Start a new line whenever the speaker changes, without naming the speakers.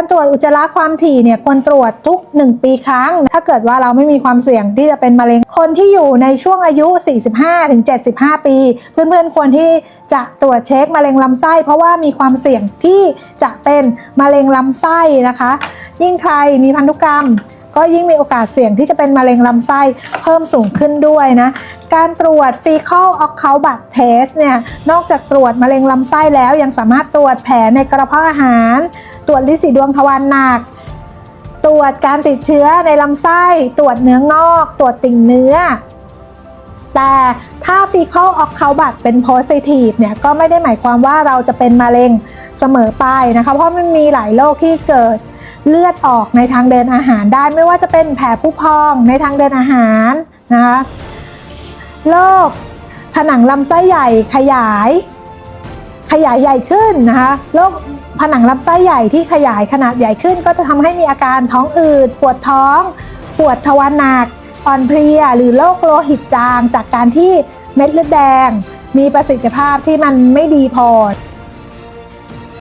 การตรวจอุจจาระความถี่เนี่ยควรตรวจทุก 1 ปีครั้ง ถ้าเกิดว่าเราไม่มีความเสี่ยงที่จะเป็นมะเร็ง คนที่อยู่ในช่วงอายุ 45-75 ปี เพื่อนๆควรที่จะตรวจเช็คมะเร็งลำไส้ เพราะว่ามีความเสี่ยงที่จะเป็นมะเร็งลำไส้นะคะ ยิ่งใครมีพันธุกรรม ก็ยิ่งมีโอกาสเสี่ยงที่จะเป็นมะเร็งลำไส้เพิ่มสูงขึ้นด้วยนะการตรวจ fecal occult blood test เนี่ยนอกจากตรวจมะเร็งลำไส้แล้วยังสามารถตรวจแผลในกระเพาะอาหาร ตรวจลิสีดวงทวารหนักตรวจการติดเชื้อในลำไส้ ตรวจเนื้องอก ตรวจติ่งเนื้อ แต่ถ้า fecal occult blood เป็น positive เนี่ยก็ไม่ได้หมายความว่าเราจะเป็นมะเร็งเสมอไปนะคะ เพราะมันมีหลายโรคที่เกิด เลือดออกในทางเดินอาหารได้ไม่ว่าจะเป็นแผลผู้พองในทางเดินอาหารนะคะโรคผนังลำไส้ใหญ่ขยาย ขยายใหญ่ขึ้นนะคะโรคผนังลำไส้ใหญ่ที่ขยายขนาดใหญ่ขึ้น ก็จะทำให้มีอาการท้องอืดปวดท้อง ปวดทวารหนักอ่อนเพลีย หรือโรคโลหิตจาง จากการที่เม็ดเลือดแดง มีประสิทธิภาพที่มันไม่ดีพอ